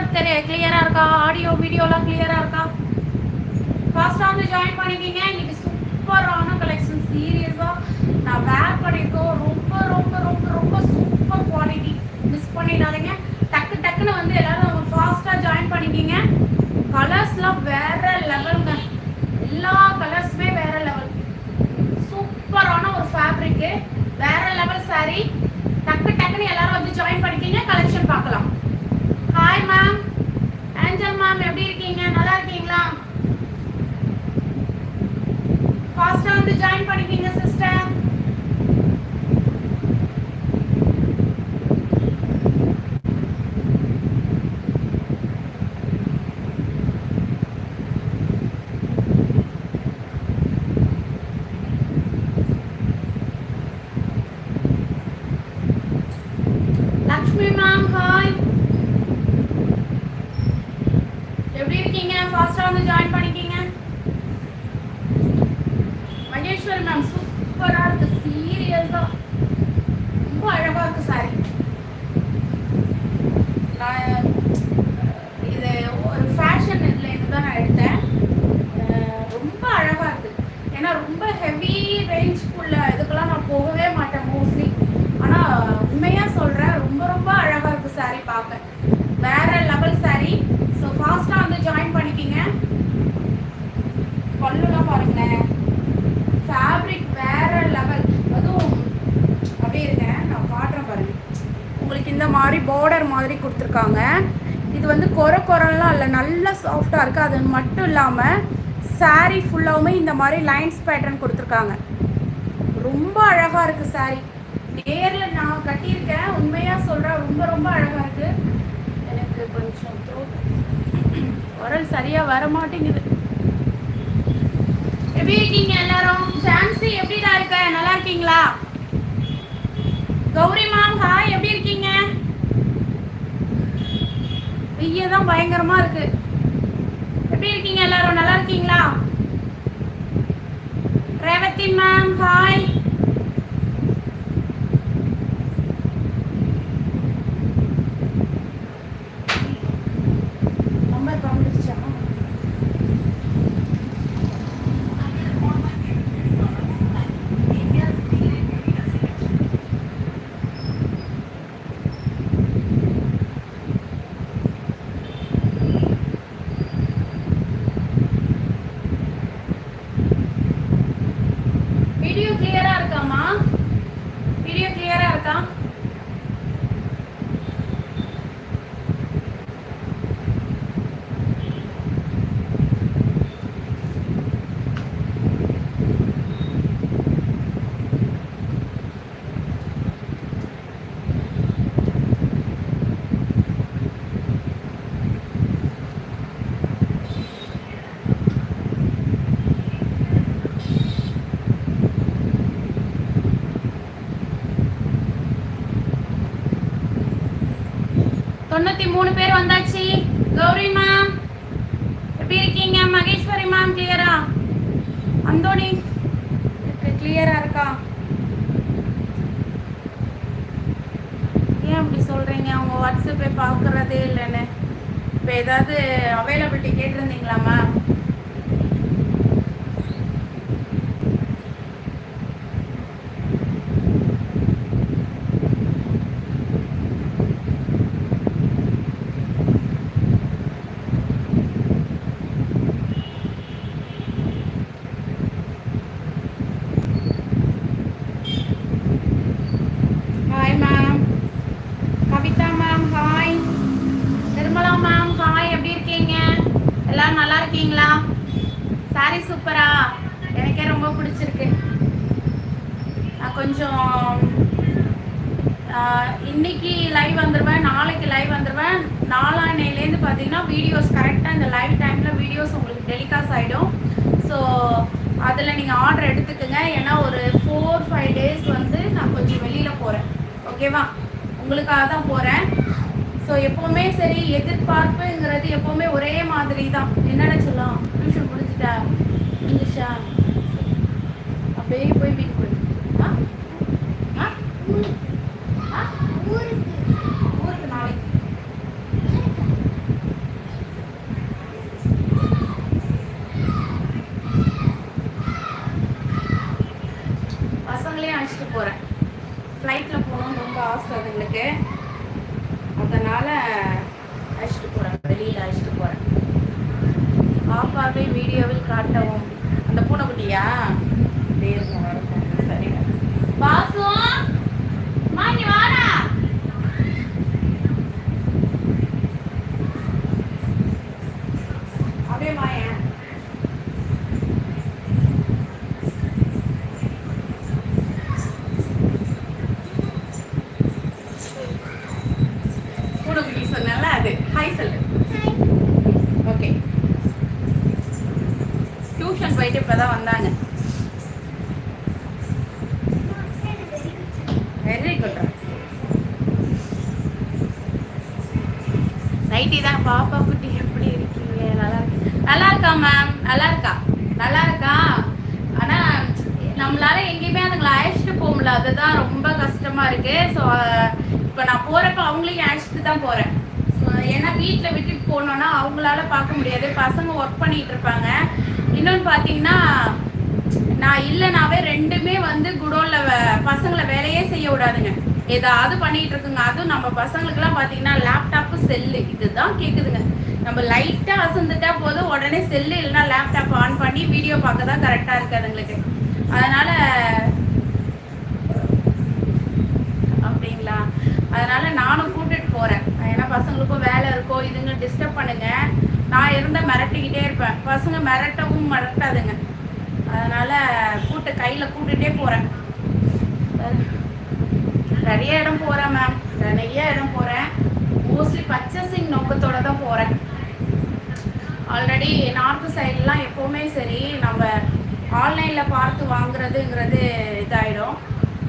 Network தெரிய கிளியரா இருக்கா? ஆடியோ வீடியோலாம் கிளியரா இருக்கா? ஃபாஸ்டா வந்து ஜாயின் பண்ணிக்கிங்க. இன்னைக்கு சூப்பரான கலெக்ஷன் சீரியஸா நான் வேர் பண்ணிருக்கோம் ரொம்ப ரொம்ப ரொம்ப ரொம்ப சூப்பர் குவாலிட்டி மிஸ் பண்ணிடாதீங்க. டக்கு டக்குன்னு வந்து எல்லாரும் ஃபாஸ்டா ஜாயின் பண்ணிக்கிங்க. கலர்ஸ்லாம் வேற லெவலுங்க எல்லா கலர்ஸுமே வேற லெவல் சூப்பரான ஒரு ஃபேப்ரிக்கு வேற லெவல் saree. டக்கு டக்குன்னு எல்லாரும் வந்து ஜாயின் பண்ணிக்கிங்க. கலெக்ஷன் பார்க்கலாம். ஹாய் மேம் ஏஞ்சல் மேம் எப்படி இருக்கீங்க? நல்லா இருக்கீங்களா? ஃபாஸ்ட்டாக வந்து ஜாயின் பண்ணிக்கிங்க சிஸ்டர் லக்ஷ்மி மேம் ஹாய் எப்படி இருக்கீங்க ஃபாஸ்டா வந்து ஜாயின் பண்ணிக்கிங்க மகேஸ்வரி மேம் சூப்பரா இருக்கு சீரியஸா ரொம்ப அழகா இருக்கு சாரி நான் இது ஒரு ஃபேஷன் இதில் இதுதான் நான் எடுத்தேன் அஹ் ரொம்ப அழகா இருக்கு ஏன்னா ரொம்ப ஹெவி ரேஞ்சுக்குள்ள இதுக்கெல்லாம் நான் போகவே மாட்டேன் மோஸ்ட்லி ஆனா உண்மையா சொல்றேன் ரொம்ப ரொம்ப அழகா இருக்கு சாரி பார்க்க வேற லெவல் சாரி ஸோ ஃபாஸ்டா வந்து ஜாயின் பண்ணிக்கிங்க பல்லுலாம் பாருங்களேன். ஃபேப்ரிக் வேற லெவல் அதுவும் அப்படியே இருங்க நான் காட்டுறேன் பாருங்க. உங்களுக்கு இந்த மாதிரி பார்டர் மாதிரி கொடுத்துருக்காங்க. இது வந்து கொர கொரலாம் இல்லை நல்லா சாஃப்டாக இருக்குது அது மட்டும் இல்லாமல் saree ஃபுல்லாவுமே இந்த மாதிரி லைன்ஸ் பேட்டர்ன் கொடுத்துருக்காங்க. ரொம்ப அழகாக இருக்குது saree. நேரில் நான் கட்டியிருக்கேன். உண்மையாக சொல்கிறேன் ரொம்ப ரொம்ப அழகாக இருக்குது எனக்கு கொஞ்சம் குரல் சரியாக வர மாட்டேங்குது எப்படி இருக்கீங்க எல்லாரும்? ஜான்சி எப்படிடா இருக்க? நல்லா இருக்கீங்களா? கௌரி மேம் ஹாய் எப்படி இருக்கீங்க? வெய்ய தான் பயங்கரமா இருக்கு. எப்படி இருக்கீங்க எல்லாரும்? நல்லா இருக்கீங்களா? ரேவதி மேம் ஹாய் நம்பர் கம்பிடுச்சா வீடியோ கிளியரா இருக்காமா வீடியோ கிளியரா இருக்கா தொண்ணூத்தி மூணு பேர் வந்தாச்சு. கௌரி மேம் எப்படி இருக்கீங்க? மகேஸ்வரி மேம் கிளியரா அந்தோணி கிளியரா இருக்கா? ஏன் அப்படி சொல்றீங்க? அவங்க வாட்ஸ்அப்பை பார்க்கறதே இல்லைன்னு. இப்போ ஏதாவது availability கேட்டிருந்தீங்களா ma'am hi ma'am Kavitha ma'am hi Nirmala ma'am hi எப்படி இருக்கீங்க எல்லாரும் நல்லா இருக்கீங்களா சாரி சூப்பரா எனக்கே ரொம்ப பிடிச்சிருக்கு நான் கொஞ்சம் ஆஹ், இன்னைக்கு லைவ் வந்துடுவேன் நாளைக்கு லைவ் வந்துடுவேன் நாளான்னையிலேருந்து பார்த்தீங்கன்னா வீடியோஸ் கரெக்டாக இந்த லைவ் டைமில் வீடியோஸ் உங்களுக்கு டெலிகாஸ்ட் ஆகிடும் ஸோ அதில் நீங்கள் ஆர்டர் எடுத்துக்கோங்க ஏன்னா ஒரு ஃபோர் ஃபைவ் டேஸ் வந்து நான் கொஞ்சம் வெளியில் போகிறேன் ஓகேவா? உங்களுக்காக தான் போகிறேன் ஸோ எப்போவுமே சரி எதிர்பார்ப்புங்கிறது எப்போவுமே ஒரே மாதிரி தான் என்னென்ன சொல்லலாம்? டியூஷன் முடிஞ்சிட்டா? முடிஞ்சிச்சா? அப்படியே போய் வீட்டுக்கு போய் ஆ? ஆ ஆ ஊருக்கு நாளைக்கு இருக்கு அதனால அழைச்சிட்டு போறேன் வெளியில அழைச்சிட்டு போறேன் பாப்பாவை வீடியோவில் காட்டவும் அந்த பூனைக்குட்டியா பேருங்க வரட்டும் சரி வாசு அம்மா, இங்க வாடா அப்படியே மாயன் பூனைக்குட்டி சொன்னால அது ஹாய் சொல்லு ஓகே தான் வந்தாங்க. வெரி குட் நைட்டி தான் பாப்பா குட்டி எப்படி இருக்கீங்க? நல்லா இருக்கு. நல்லா இருக்கா மேம் நல்லா இருக்கா? நல்லா இருக்கா? ஆனா நம்மளால எங்கேயுமே அதுங்களை அழைச்சிட்டு போக முடியல. அதுதான் ரொம்ப கஷ்டமா இருக்கு. ஸோ இப்போ நான் போறப்ப அவங்களையும் அழைச்சிட்டு தான் போறேன். ஏன்னா வீட்டில் விட்டுட்டு போனோம்னா அவங்களால பார்க்க முடியாது. பசங்க ஒர்க் பண்ணிட்டு இருப்பாங்க. இன்னொன்று பார்த்தீங்கன்னா நான் இல்லைனாவே ரெண்டுமே வந்து குடோன்ல பசங்களை வேலையே செய்ய விடாதுங்க. ஏதாவது பண்ணிட்டு இருக்குங்க. அதுவும் நம்ம பசங்களுக்குலாம் பார்த்தீங்கன்னா லேப்டாப்பு செல்லு. இதுதான் கேட்குதுங்க நம்ம லைட்டாக அசந்துட்டா போதும். உடனே செல்லு இல்லைன்னா லேப்டாப் ஆன் பண்ணி வீடியோ பார்க்க தான் கரெக்டாக இருக்கு அதுங்களுக்கு அதனால அப்படிங்களா? அதனால நானும் கூட்டிட்டு போறேன். ஏன்னா பசங்களுக்கும் வேலை இருக்கோ இதுங்க டிஸ்டர்ப் பண்ணுங்க. நான் இருந்த மிரட்டிக்கிட்டே இருப்பேன். பசங்க மிரட்டவும் மிரட்டாதுங்க அதனால கூட்டு கையில கூட்டிட்டே போறேன். நிறைய இடம் போறேன் மேம் நிறைய இடம் போறேன். மோஸ்ட்லி பர்ச்சேசிங் நோக்கத்தோட தான் போறேன். ஆல்ரெடி நார்த் சைட்லாம் எப்போவுமே சரி நம்ம ஆன்லைனில் பார்த்து வாங்குறதுங்கிறது இதாயிடும்.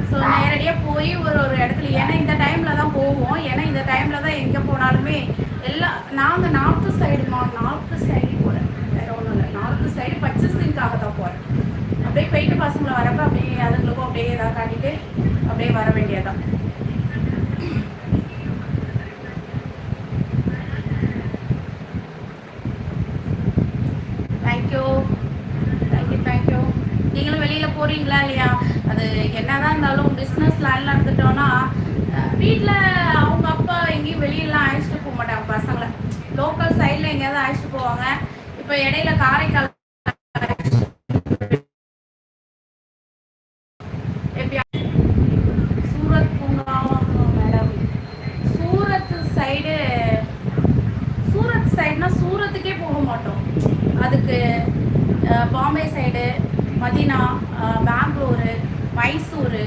ஸோ நேரடியாக போய் ஒரு ஒரு இடத்துல ஏன்னா இந்த டைமில் தான் போவோம். ஏன்னா இந்த டைமில் தான் எங்கே போனாலுமே எல்லா நாங்கள் நார்த்து சைடுமா நார்த்து சைடு போகிறேன் வேற ஒன்றும் இல்லை. நார்த்து சைடு பர்ச்சேசிங்காக தான் போகிறேன் அப்படியே போயிட்டு பசங்களை வரப்ப அப்படியே அதுங்களுக்கும் அப்படியே எதாவது காட்டிட்டு அப்படியே வர வேண்டியதான் தேங்க்யூ தேங்க்யூ தேங்க்யூ நீங்களும் வெளியில் போகிறீங்களா இல்லையா? அது என்னதான் இருந்தாலும் பிஸ்னஸ் லைனில் இருந்துட்டோம்னா வீட்டில் அவங்க அப்பா எங்கேயும் வெளியெல்லாம் அழைச்சிட்டு மாட்டாங்க பசங்களை. லோக்கல் சைடில் எங்கேயாவது அழைச்சிட்டு போவாங்க. இப்போ இடையில காரைக்கால் எப்பயா சூரத் பூங்கா மேடம். சூரத் சைடு சூரத் சைடுனா சூரத்துக்கே போக மாட்டோம். அதுக்கு பாம்பே சைடு மதினா பெங்களூரு மைசூரு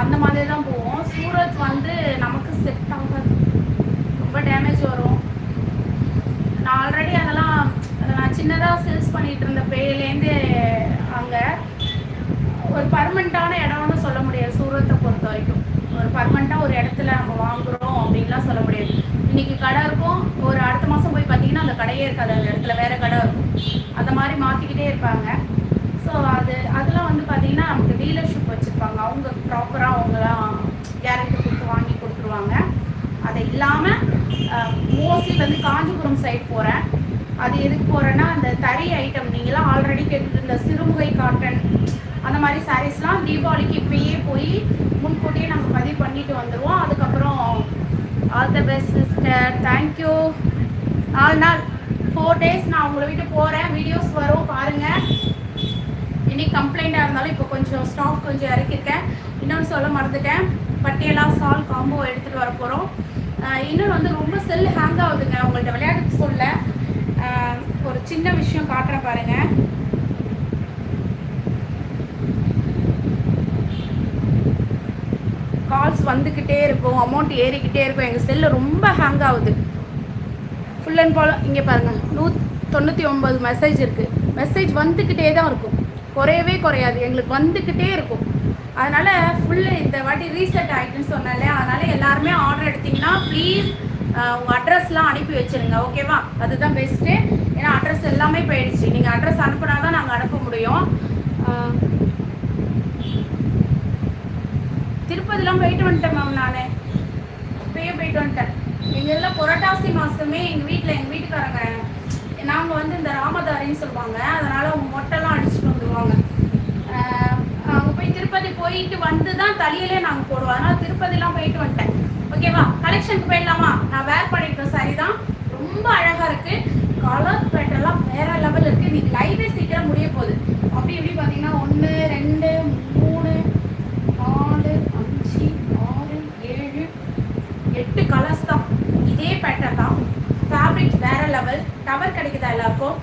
அந்த மாதிரி தான் போவோம். சூரத் வந்து நமக்கு செட் ஆகாது ரொம்ப டேமேஜ் வரும் நான் ஆல்ரெடி அதெல்லாம் நான் சின்னதாக சேல்ஸ் பண்ணிட்டு இருந்த பேர்லேருந்து அங்கே ஒரு பர்மனண்ட்டான இடம்னு சொல்ல முடியாது சூரத்தை பொறுத்த வரைக்கும். ஒரு பர்மனண்ட்டாக ஒரு இடத்துல நம்ம வாங்குறோம் அப்படின்லாம் சொல்ல முடியாது. இன்னைக்கு கடை இருக்கும் ஒரு அடுத்த மாதம் போய் பார்த்தீங்கன்னா அந்த கடையே இருக்காது அந்த இடத்துல வேற கடை இருக்கும். அந்த மாதிரி மாற்றிக்கிட்டே இருப்பாங்க. ஸோ அது அதெல்லாம் வந்து பார்த்தீங்கன்னா நமக்கு டீலர்ஷிப் வச்சுருப்பாங்க. அவங்க ப்ராப்பராக அவங்களாம் கேரண்டி கொடுத்து வாங்கி கொடுத்துருவாங்க. அது இல்லாமல் மோஸ்ட்லி வந்து காஞ்சிபுரம் சைட் போகிறேன் அது எதுக்கு போகிறேன்னா அந்த தறி ஐட்டம் நீங்களாம் ஆல்ரெடி கேட்டு இந்த சிறுமுகை காட்டன் அந்த மாதிரி சாரீஸ்லாம் தீபாவளிக்கு இப்பயே போய் முன்கூட்டியே நாங்கள் பதிவு பண்ணிட்டு வந்துடுவோம் அதுக்கப்புறம் all the best sister thank you நாலு நாள் ஃபோர் டேஸ் நான் உங்களை விட்டு போகிறேன் வீடியோஸ் வரும் பாருங்கள் இன்னைக்கு கம்ப்ளைண்ட்டாக இருந்தாலும் இப்போ கொஞ்சம் ஸ்டாக் கொஞ்சம் இறக்கிருக்கேன். இன்னொன்று சொல்ல மறந்துட்டேன். பட்டியலா சால் காம்போ எடுத்துகிட்டு வர போகிறோம் இன்னொன்று வந்து ரொம்ப செல் ஹேங் ஆகுதுங்க. உங்கள்கிட்ட விளையாட்டுக்கு சொல்ல. ஒரு சின்ன விஷயம் காட்டுறேன் பாருங்க. கால்ஸ் வந்துக்கிட்டே இருக்கும் அமௌண்ட் ஏறிக்கிட்டே இருக்கும். எங்கள் செல்லு ரொம்ப ஹேங் ஆகுது. ஃபுல் அண்ட் ஃபால் இங்கே பாருங்கள் நூ தொண்ணூற்றி ஒம்பது மெசேஜ் இருக்குது மெசேஜ் வந்துக்கிட்டே தான் இருக்கும். குறையவே குறையாது. எங்களுக்கு வந்துக்கிட்டே இருக்கும். அதனால் ஃபுல்லு இந்த வாட்டி ரீசெட் ஆகிட்டுன்னு சொன்னாலே அதனால் எல்லாருமே ஆர்டர் எடுத்தீங்கன்னா ப்ளீஸ் உங்கள் அட்ரஸ்லாம் அனுப்பி வச்சிருங்க ஓகேவா? அதுதான் பெஸ்ட்டு ஏன்னா அட்ரஸ் எல்லாமே போயிடுச்சு. நீங்கள் அட்ரஸ் அனுப்புனா தான் நாங்கள் அனுப்ப முடியும். திருப்பதிலாம் போயிட்டு வந்துட்டேன் மேம் நான். இப்பயே போயிட்டு வந்துட்டேன். எங்கள் இதில் புரட்டாசி மாதமே எங்கள் வீட்டில் எங்கள் வீட்டுக்காரங்க நாங்கள் வந்து இந்த ராமதாரின்னு சொல்லுவாங்க. அதனால் அவங்க மொட்டைலாம் அடிச்சுட்டு வந்துடுவாங்க திருப்பதி போயிட்டு வந்து தான் தலையிலே நாங்கள் போடுவோம். அதனால் திருப்பதிலாம் போயிட்டு வந்துட்டேன். ஓகேவா? கலெக்ஷனுக்கு போயிடலாமா? நான் வேர் பண்ணிருக்க சாரி தான். ரொம்ப அழகா இருக்கு. கலர் பேட்டர்லாம் வேற லெவல் இருக்கு. இன்னைக்கு லைவே சீக்கிரம் முடிய போகுது. அப்படி இப்படி பார்த்தீங்கன்னா ஒன்று ரெண்டு மூணு நாலு அஞ்சு ஆறு ஏழு எட்டு கலர்ஸ் தான். இதே பேட்டர் தான். ஃபேப்ரிக் வேற லெவல் டவர் கிடைக்குதா எல்லாருக்கும்?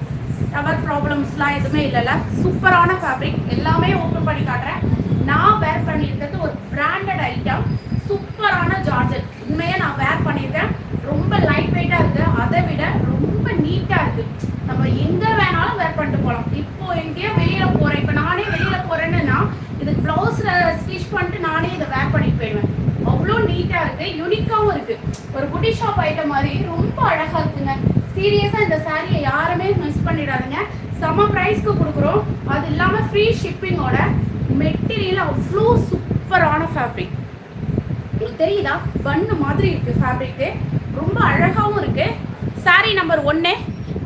டவர் ப்ராப்ளம்ஸ்லாம் எதுவுமே இல்லைல்ல. சூப்பரான ஃபேப்ரிக் எல்லாமே ஓப்பன் பண்ணி காட்டுறேன். நான் வேர் பண்ணியிருக்கிறது ஒரு பிராண்டட் ஐட்டம் சூப்பரான ஜார்ஜர் உண்மையாக நான் வேர் பண்ணியிருக்கேன். ரொம்ப லைட் வெயிட்டாக இருக்குது அதை விட ரொம்ப நீட்டாக இருக்குது நம்ம எங்கே வேணாலும் வேர் பண்ணிட்டு போகலாம். இப்போ எங்கேயோ வெளியில் போகிறேன் இப்போ நானே வெளியில் போகிறேன்னா இது ப்ளவுஸில் ஸ்டிச் பண்ணிட்டு நானே இதை வேர் பண்ணிட்டு போயிடுவேன். அவ்வளோ நீட்டாக இருக்குது யூனிக்காகவும் இருக்குது ஒரு குட்டி ஷாப் ஐட்டம் மாதிரி ரொம்ப அழகாக இருக்குங்க. சீரியஸாக இந்த சாரியை யாருமே மிஸ் பண்ணிடாதுங்க. செம்ம ப்ரைஸ்க்கு கொடுக்குறோம். அது இல்லாமல் ஃப்ரீ ஷிப்பிங்கோட மெட்டீரியல் அவ்வளோ சூப்பரான ஃபேப்ரிக் உங்களுக்கு தெரியுதா? பண்ணு மாதிரி இருக்குது ஃபேப்ரிக்கு ரொம்ப அழகாகவும் இருக்குது சாரி நம்பர் ஒன்று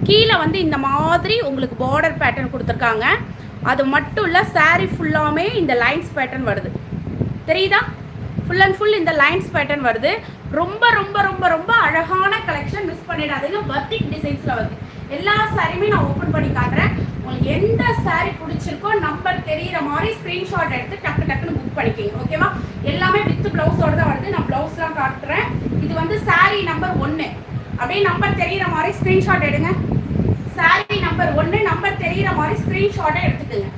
கீழே வந்து இந்த மாதிரி உங்களுக்கு பார்டர் பேட்டர்ன் கொடுத்துருக்காங்க. அது மட்டும் இல்லை சாரி ஃபுல்லாமே இந்த லைன்ஸ் பேட்டர்ன் வருது. தெரியுதா? ஃபுல் அண்ட் ஃபுல் இந்த லைன்ஸ் பேட்டர்ன் வருது. ரொம்ப ரொம்ப ரொம்ப ரொம்ப அழகான கலெக்ஷன் மிஸ் பண்ணிடாதீங்க. பர்த்திக் டிசைன்ஸில் வருது. எல்லா சாரியுமே நான் ஓப்பன் பண்ணி காட்டுறேன். உங்களுக்கு எந்த சாரி பிடிச்சிருக்கோ நம்பர் தெரியிற மாதிரி ஸ்க்ரீன்ஷாட் எடுத்து டக்கு டக்குன்னு புக் பண்ணிக்கிங்க. ஓகேவா எல்லாமே வித் பிளவுஸோட தான் வருது. நான் ப்ளவுஸ்லாம் காட்டுறேன். இது வந்து சாரி நம்பர் ஒன்று அப்படியே நம்பர் தெரியிற மாதிரி ஸ்க்ரீன்ஷாட் எடுங்க. சாரி நம்பர் ஒன்று நம்பர் தெரியிற மாதிரி ஸ்க்ரீன்ஷாட்டை எடுத்துக்கோங்க.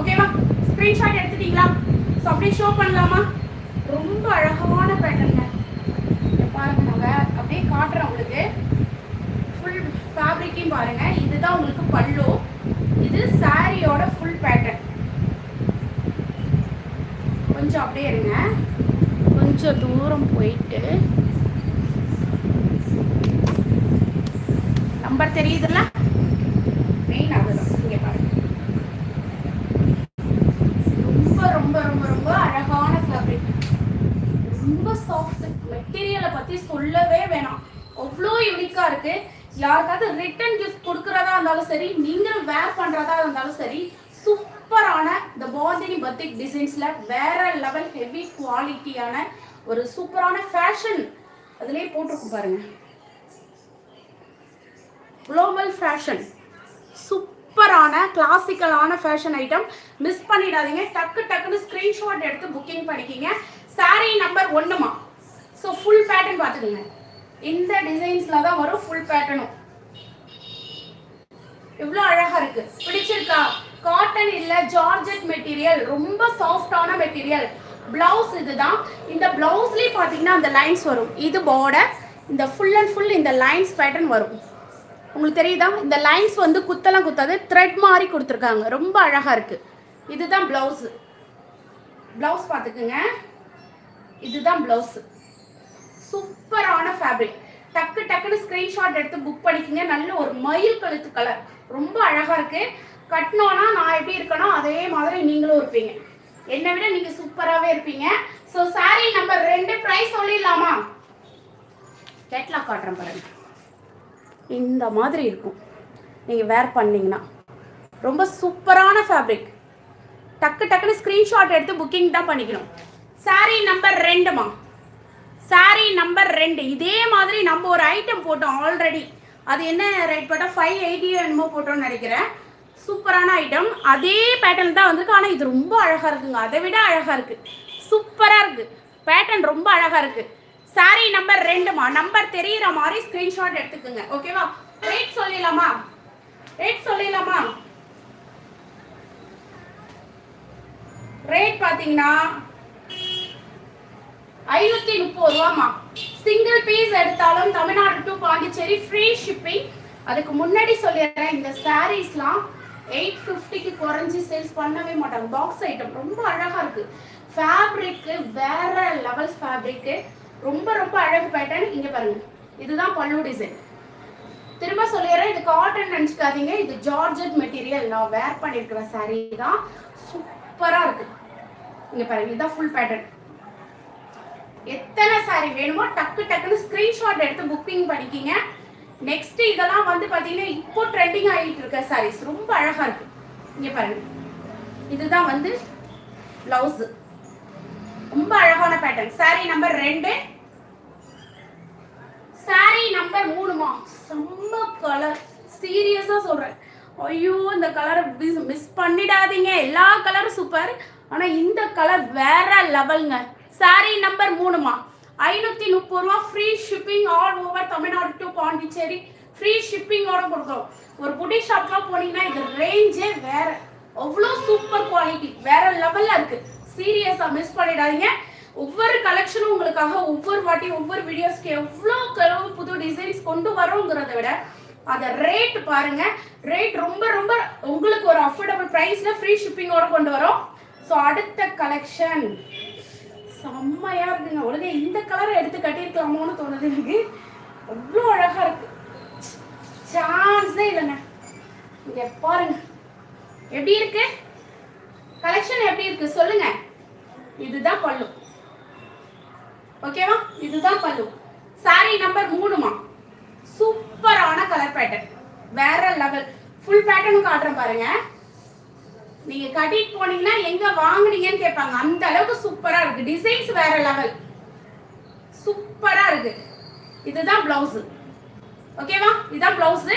ஓகேவா ஸ்க்ரீன்ஷாட் எடுத்துட்டீங்களா? ஸோ அப்படியே ஷோ பண்ணலாமா? ரொம்ப அழகான பேட்டர்ங்க பாருங்க நாங்கள் அப்படியே காட்டுறேன் உங்களுக்கு. ஃபுல் ஃபேப்ரிக்கையும் பாருங்க. இதுதான் உங்களுக்கு பல்லு. இது சாரியோட ஃபுல் பேட்டர்ன் கொஞ்சம் அப்படியே இருங்க. கொஞ்சம் தூரம் போயிட்டு. நம்பர் தெரியுதுல்ல? மெயின் அதுதான் இங்கே பாருங்க. ரொம்ப ரொம்ப ரொம்ப ரொம்ப அழகான ஃபேப்ரிக் ரொம்ப சாஃப்ட் மெட்டீரியலை பத்தி சொல்லவே வேணாம். அவ்வளோ யூனிக்கா இருக்கு. யாருக்காவது ரிட்டர்ன் கிஃப்ட் கொடுக்கறதா இருந்தாலும் சரி நீங்களும் வேர் பண்றதா இருந்தாலும் சரி சூப்பரான இந்த பாந்தினி பத்திக் டிசைன்ஸ்ல வேற லெவல் ஹெவி குவாலிட்டியான ஒரு சூப்பரான ஃபேஷன் அதுலயே போட்டிருக்கும் பாருங்க. குளோபல் ஃபேஷன் சூப்பரான கிளாசிக்கலான ஃபேஷன் ஐட்டம் மிஸ் பண்ணிடாதீங்க. டக்கு டக்குன்னு ஸ்க்ரீன்ஷாட் எடுத்து புக்கிங் பண்ணிக்கிங்க. சாரீ நம்பர் ஒன்றுமா ஸோ ஃபுல் பேட்டர்ன் பார்த்துக்கோங்க. இந்த டிசைன்ஸ்ல தான் வரும் ஃபுல் பேட்டர்னும் எவ்வளோ அழகா இருக்கு. பிடிச்சிருக்கா? காட்டன் இல்ல ஜார்ஜெட் மெட்டீரியல் ரொம்ப சாஃப்டான மெட்டீரியல் பிளவுஸ் இதுதான். இந்த பிளவுஸ்லயே பாத்தீங்கன்னா அந்த லைன்ஸ் வரும். இது பார்டர் இந்த ஃபுல் அண்ட் ஃபுல் இந்த லைன்ஸ் பேட்டர்ன் வரும். உங்களுக்கு தெரியுதா? இந்த லைன்ஸ் வந்து குத்தலாம் குத்தாது த்ரெட் மாதிரி கொடுத்துருக்காங்க. ரொம்ப அழகா இருக்கு. இதுதான் பிளவுஸ் பிளவுஸ் பார்த்துக்குங்க இதுதான் பிளவுஸ் சூப்பரான ஃபேப்ரிக் டக்கு டக்குன்னு ஸ்க்ரீன்ஷாட் எடுத்து புக் பண்ணிக்கோங்க. நல்ல ஒரு மயில் கழுத்து கலர் ரொம்ப அழகாக இருக்குது கட்டினோன்னா நான் எப்படி இருக்கனோ அதே மாதிரி நீங்களும் இருப்பீங்க. என்னை விட நீங்கள் சூப்பராகவே இருப்பீங்க. ஸோ சாரி நம்பர் ரெண்டு ப்ரைஸ் சொல்லிடலாமா? கேட்லாக் காட்டுறேன் பாருங்க. இந்த மாதிரி இருக்கும். நீங்கள் வேர் பண்ணிங்கன்னா. ரொம்ப சூப்பரான ஃபேப்ரிக் டக்கு டக்குன்னு ஸ்க்ரீன்ஷாட் எடுத்து புக்கிங் தான் பண்ணிக்கணும். சாரி நம்பர் ரெண்டுமா? சாரீ நம்பர் ரெண்டு. இதே மாதிரி நம்ம ஒரு ஐட்டம் போட்டோம் ஆல்ரெடி அது என்ன ரேட் போட்டால் ஃபைவ் எயிட்டியோ என்னமோ போட்டோம்னு நினைக்கிறேன். சூப்பரான ஐட்டம் அதே பேட்டர்ன் தான் வந்திருக்கு. ஆனால் இது ரொம்ப அழகாக இருக்குங்க. அதை விட அழகாக இருக்குது சூப்பராக இருக்குது பேட்டர்ன் ரொம்ப அழகாக இருக்குது சாரீ நம்பர் ரெண்டுமா? நம்பர் தெரியிற மாதிரி ஸ்க்ரீன்ஷாட் எடுத்துக்கோங்க. ஓகேவா ரேட் சொல்லிடலாமா? ரேட் சொல்லிடலாமா? ரேட் பார்த்தீங்கன்னா ஐநூத்தி முப்பது ரூபாமா சிங்கிள் பீஸ் எடுத்தாலும் Tamil Nadu to Pondicherry free shipping அதுக்கு முன்னாடி சொல்லிடுறேன் இந்த சாரீஸ்லாம் எயிட் ஃபிஃப்டிக்கு குறைஞ்சி சேல்ஸ் பண்ணவே மாட்டாங்க. பாக்ஸ் ஐட்டம் ரொம்ப அழகாக இருக்கு. ஃபேப்ரிக்கு வேற லெவல் ஃபேப்ரிக்கு ரொம்ப ரொம்ப அழகு பேட்டர்ன் இங்கே பாருங்க. இதுதான் பல்லு டிசைன் திரும்ப சொல்லிடுறேன் இது காட்டன் நினச்சிக்காதீங்க. இது ஜார்ஜட் மெட்டீரியல் நான் வேர் பண்ணியிருக்கிற சாரீ தான். சூப்பராக இருக்கு. இங்கே பாருங்க இதுதான் ஃபுல் பேட்டர்ன் எத்தனை சாரி வேணுமோ டக்கு டக்குன்னு ஸ்க்ரீன்ஷாட் எடுத்து புக்கிங் பண்ணிக்கிங்க. நெக்ஸ்ட் இதெல்லாம் வந்து பார்த்தீங்கன்னா இப்போ ட்ரெண்டிங் ஆகிட்டு இருக்க சாரீஸ் ரொம்ப அழகாக இருக்கு. இங்கே பாருங்க. இதுதான் வந்து ப்ளவுஸு ரொம்ப அழகான பேட்டர்ன் சாரீ நம்பர் ரெண்டு. சாரீ நம்பர் மூணுமா செம்ம கலர் சீரியஸாக சொல்கிறேன் ஐயோ இந்த கலரை மிஸ் மிஸ் பண்ணிடாதீங்க. எல்லா கலரும் சூப்பர் ஆனால் இந்த கலர் வேற லெவல்ங்க சாரீ நம்பர் மூணுமா ஐநூத்தி முப்பது ரூபா free shipping all over Tamil Nadu to Pondicherry. Free ஷிப்பிங்கோட கொடுக்குறோம். ஒரு புட்டி ஷாப்லாம் போனீங்கன்னா இது ரேஞ்சே வேற. அவ்வளோ சூப்பர் குவாலிட்டி வேற லெவல்ல இருக்கு. சீரியஸா மிஸ் பண்ணிடாதீங்க. ஒவ்வொரு கலெக்ஷனும் உங்களுக்காக ஒவ்வொரு வாட்டி ஒவ்வொரு வீடியோஸ்க்கு எவ்வளோ கலவு புது டிசைன்ஸ் கொண்டு வரோங்கிறத விட அதை ரேட் பாருங்க. ரேட் ரொம்ப ரொம்ப உங்களுக்கு ஒரு அஃபோர்டபுள் ப்ரைஸில் ஃப்ரீ ஷிப்பிங்கோட கொண்டு வரோம். ஸோ அடுத்த கலெக்ஷன் செம்மையா இருக்குங்க. உடனே இந்த கலரை எடுத்து கட்டியிருக்கலாமோன்னு தோணுது எனக்கு. அவ்வளோ அழகா இருக்கு. சான்ஸே இல்லைங்க. இங்க பாருங்க. எப்படி இருக்கு? கலெக்ஷன் எப்படி இருக்கு? சொல்லுங்க. இதுதான் பல்லு. ஓகேவா? இதுதான் பல்லு. சாரி நம்பர் மூணுமா? சூப்பரான கலர் பேட்டர்ன் வேற லெவல் ஃபுல் பேட்டர்னும் காட்டுறேன் பாருங்க. நீங்க கட்டிட்டு போனீங்கன்னா எங்க வாங்குனீங்கன்னு கேட்பாங்க. அந்த அளவுக்கு சூப்பரா இருக்கு. டிசைன்ஸ் வேற லெவல் சூப்பரா இருக்கு. இதுதான் பிளவுஸ் ஓகேவா இதுதான் பிளவுஸ்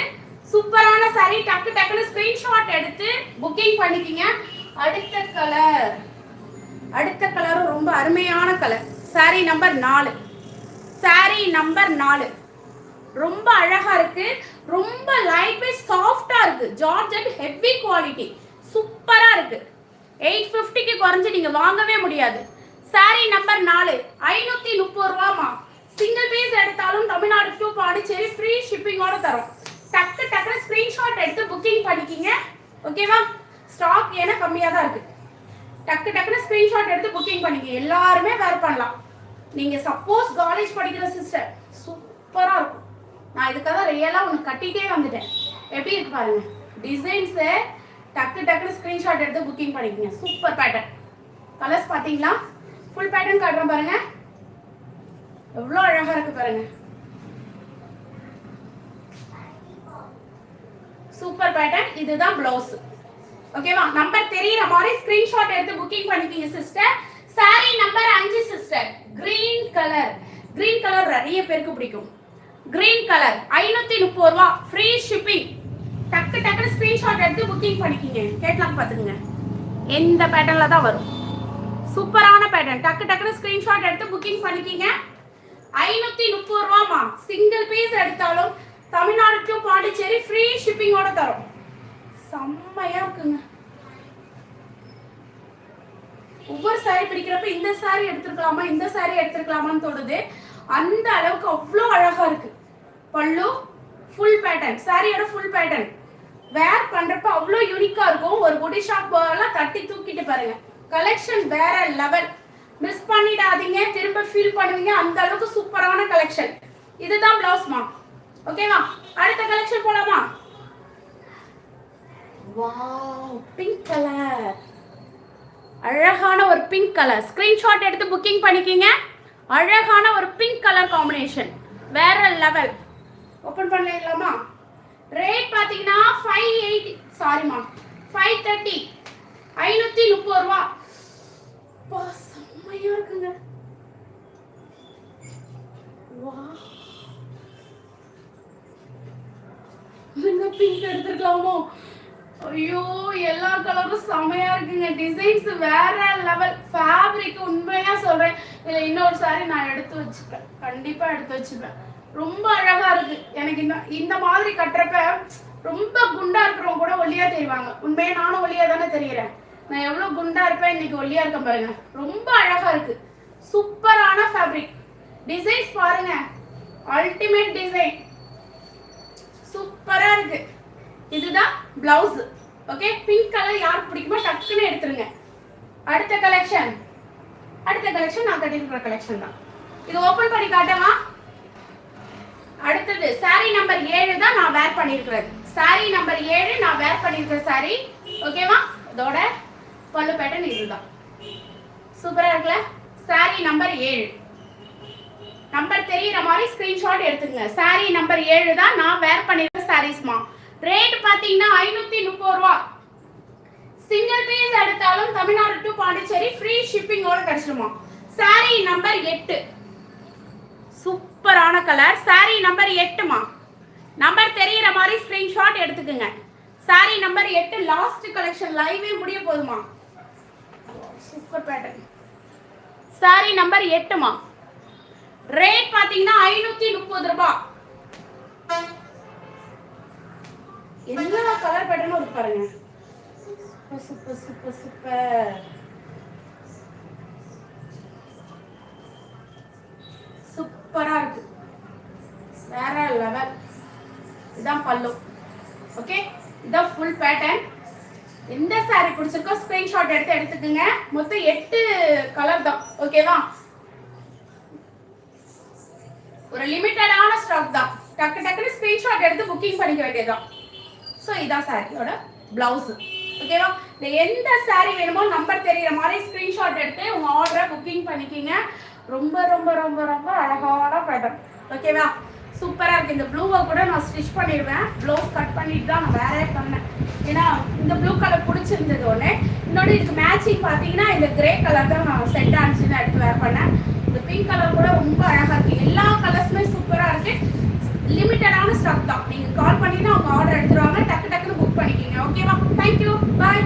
சூப்பரான saree. டக்கு டக்குன்னு ஸ்கிரீன்ஷாட் எடுத்து புக்கிங் பண்ணிக்கிங்க. அடுத்த கலர் அடுத்த கலரும் ரொம்ப அருமையான கலர் சாரி நம்பர் நாலு. சாரி நம்பர் நாலு. ரொம்ப அழகா இருக்கு. ரொம்ப லைட் வெயிட் சாஃப்டா இருக்கு. அண்ட் ஹெவி குவாலிட்டி சூப்பரா இருக்கு. எயிட் ஃபிஃப்டிக்கு குறைஞ்சு நீங்க வாங்கவே முடியாது. Saree நம்பர் நாலு ஐநூத்தி முப்பது ரூபாமா சிங்கிள் பீஸ் எடுத்தாலும் தமிழ்நாடு டூ பாண்டிச்சேரி ஃப்ரீ ஷிப்பிங்கோட தரோம். டக்கு டக்குனு ஸ்கிரீன்ஷாட் எடுத்து புக்கிங் பண்ணிக்கிங்க. ஓகேவா ஸ்டாக் ஏன்னா கம்மியாக தான் இருக்கு. டக்கு டக்குனு ஸ்க்ரீன்ஷாட் எடுத்து புக்கிங் பண்ணிக்க எல்லாருமே வேர் பண்ணலாம். நீங்கள் சப்போஸ் காலேஜ் படிக்கிற சிஸ்டர் சூப்பராக இருக்கும். நான் இதுக்காக ரியலாக உனக்கு கட்டிகிட்டே வந்துட்டேன். எப்படி இருக்கு பாருங்க. டிசைன்ஸு டக்கு டக்குனு ஸ்கிரீன்ஷாட் எடுத்து புக்கிங் பண்ணிக்கங்க. சூப்பர் பேட்டர்ன் கலர்ஸ் பார்த்தீங்களா? ஃபுல் பேட்டர்ன் காட்டுறேன் பாருங்க. எவ்வளோ அழகாக இருக்கு பாருங்க. சூப்பர் பேட்டர்ன் இதுதான் பிளவுஸ் ஓகேவா நம்பர் தெரியற மாதிரி ஸ்கிரீன்ஷாட் எடுத்து புக்கிங் பண்ணிக்கீங்க சிஸ்டர் சாரி நம்பர் அஞ்சு sister green colour green colour நிறைய பேருக்கு பிடிக்கும். கிரீன் கலர் ஐநூத்தி முப்பது ரூபா. ஃப்ரீ ஷிப்பிங் டக்கு டக்குனு ஸ்கிரீன்ஷாட் எடுத்து புக்கிங் பண்ணிக்கிங்க. கேட்லாம் பார்த்துக்குங்க. எந்த பேட்டர்ல தான் வரும். சூப்பரான பேட்டர்ன் டக்கு டக்குனு ஸ்கிரீன்ஷாட் எடுத்து புக்கிங் பண்ணிக்கிங்க. ஐநூத்தி முப்பது ரூபாமா சிங்கிள் பீஸ் எடுத்தாலும் தமிழ்நாடுக்கும் பாண்டிச்சேரி ஃப்ரீ ஷிப்பிங்கோட தரும். செம்மையா இருக்குங்க. ஒவ்வொரு சாரி பிடிக்கிறப்ப இந்த சாரி எடுத்துருக்கலாமா இந்த சாரி எடுத்துருக்கலாமான்னு தோணுது. அந்த அளவுக்கு அவ்வளோ அழகா இருக்கு. பல்லு ஃபுல் பேட்டர்ன் சாரியோட ஃபுல் பேட்டர்ன் வேர் பண்றப்ப அவ்வளோ யூனிக்கா இருக்கும். ஒரு குடி ஷாப் எல்லாம் தட்டி தூக்கிட்டு பாருங்க. கலெக்ஷன் வேற லெவல் மிஸ் பண்ணிடாதீங்க. திரும்ப ஃபீல் பண்ணுவீங்க. அந்த அளவுக்கு சூப்பரான கலெக்ஷன் இதுதான் பிளவுஸ்மா ஓகேவா அடுத்த கலெக்ஷன் போலாமா? வாவ் பிங்க் கலர் அழகான ஒரு பிங்க் கலர் ஸ்கிரீன்ஷாட் எடுத்து புக்கிங் பண்ணிக்கிங்க. அழகான ஒரு பிங்க் கலர் காம்பினேஷன் வேற லெவல் ஓப்பன் பண்ணிடலாமா ரேட் பார்த்தீங்கன்னா ஃபைவ் எயிட்டி சாரிம்மா ஃபைவ் தேர்ட்டி ஐநூற்றி முப்பது ரூபா. அப்பா செம்மையாக இருக்குங்க. வா பிங்க் எடுத்துருக்கலாமோ? ஐயோ எல்லா கலரும் செமையா இருக்குங்க. டிசைன்ஸ் வேற லெவல் ஃபேப்ரிக் உண்மையா சொல்றேன். இதுல இன்னொரு சாரி நான் எடுத்து வச்சுப்பேன். கண்டிப்பா எடுத்து வச்சுப்பேன். ரொம்ப அழகா இருக்கு. எனக்கு இந்த இந்த மாதிரி கட்டுறப்ப ரொம்ப குண்டா இருக்கிறவங்க கூட ஒல்லியா தெரிவாங்க. உண்மையே நானும் ஒல்லியா தானே தெரியுறேன் நான் எவ்வளவு குண்டா இருப்பேன் இன்னைக்கு ஒல்லியா இருக்கேன் பாருங்க. ரொம்ப அழகா இருக்கு. சூப்பரான ஃபேப்ரிக் டிசைன்ஸ் பாருங்க. அல்டிமேட் டிசைன் சூப்பரா இருக்கு. இதுதான் பிளவுஸ் ஓகே பிங்க் கலர் யாருக்கு பிடிக்குமோ டக்குன்னு எடுத்துருங்க. அடுத்த கலெக்ஷன் அடுத்த கலெக்ஷன் நான் கட்டிருக்கிற கலெக்ஷன் தான். இது ஓபன் பண்ணி காட்டவா? அடுத்தது சாரி நம்பர் ஏழு தான் நான் வேர் பண்ணியிருக்கிறது சாரி நம்பர் ஏழு நான் வேர் பண்ணியிருக்கிற சாரி ஓகேவா இதோட பல்லு பேட்டர்ன் இதுதான். சூப்பராக இருக்குல்ல? சாரி நம்பர் ஏழு. நம்பர் தெரியுற மாதிரி ஸ்கிரீன்ஷாட் எடுத்துங்க சாரி நம்பர் ஏழு தான் நான் வேர் பண்ணியிருக்க சாரீஸ்மா ரேட் பார்த்தீங்கன்னா ஐநூத்தி முப்பது ரூபா. சிங்கிள் பீஸ் எடுத்தாலும் தமிழ்நாடு டு பாண்டிச்சேரி ஃப்ரீ ஷிப்பிங்கோட கிடைச்சிருமா சாரி நம்பர் எட்டு. சூப்பரான கலர் saree நம்பர் எட்டுமா? நம்பர் தெரியிற மாதிரி ஸ்கிரீன்ஷாட் எடுத்துக்கோங்க. சாரி நம்பர் எட்டு லாஸ்ட் கலெக்ஷன் லைவே முடிய போதுமா? சூப்பர் பேட்டர்ன் சாரி நம்பர் எட்டுமா? ரேட் பாத்தீங்கன்னா ஐநூத்தி முப்பது ரூபாய் எல்லா கலர் பேட்டர்னும் இருக்கு பாருங்க. சூப்பர் சூப்பர் சூப்பர் சூப்பர் சூப்பராக இருக்கு. வேற லெவல் இதான் பல்லு. ஓகே இதுதான் ஃபுல் பேட்டர்ன் எந்த சாரி பிடிச்சிருக்கோ ஸ்கிரீன்ஷாட் எடுத்து எடுத்துக்கோங்க. மொத்தம் எட்டு கலர் தான். ஓகேவா ஒரு லிமிட்டடான ஸ்டாக் தான். டக்கு டக்குன்னு ஸ்கிரீன்ஷாட் எடுத்து புக்கிங் பண்ணிக்க வேண்டியதுதான். ஸோ இதான் சாரியோட பிளவுஸ் ஓகேவா இந்த எந்த சாரி வேணுமோ நம்பர் தெரியுற மாதிரி ஸ்கிரீன்ஷாட் எடுத்து உங்க ஆர்டரை புக்கிங் பண்ணிக்கிங்க. ரொம்ப ரொம்ப ரொம்ப ரொம்ப அழகான பேட்டர்ன் ஓகேவா சூப்பராக இருக்குது இந்த ப்ளூவை கூட நான் ஸ்டிச் பண்ணிடுவேன். ப்ளவுஸ் கட் பண்ணிட்டு தான் நான் வேறே பண்ணேன். ஏன்னா இந்த ப்ளூ கலர் பிடிச்சிருந்தது ஒன்று இன்னொன்று இதுக்கு மேட்சிங் பார்த்தீங்கன்னா இந்த க்ரே கலர் தான் நான் செட் ஆனிச்சுன்னு எடுத்து வேர் பண்ணேன். இந்த பிங்க் கலர் கூட ரொம்ப அழகாக இருக்குது எல்லா கலர்ஸுமே சூப்பராக இருக்குது லிமிட்டடான ஸ்டாக் தான். நீங்கள் கால் பண்ணிட்டு அவங்க ஆர்டர் எடுத்துருவாங்க. டக்கு டக்குன்னு புக் பண்ணிக்கிங்க. ஓகேவா தேங்க்யூ பாய்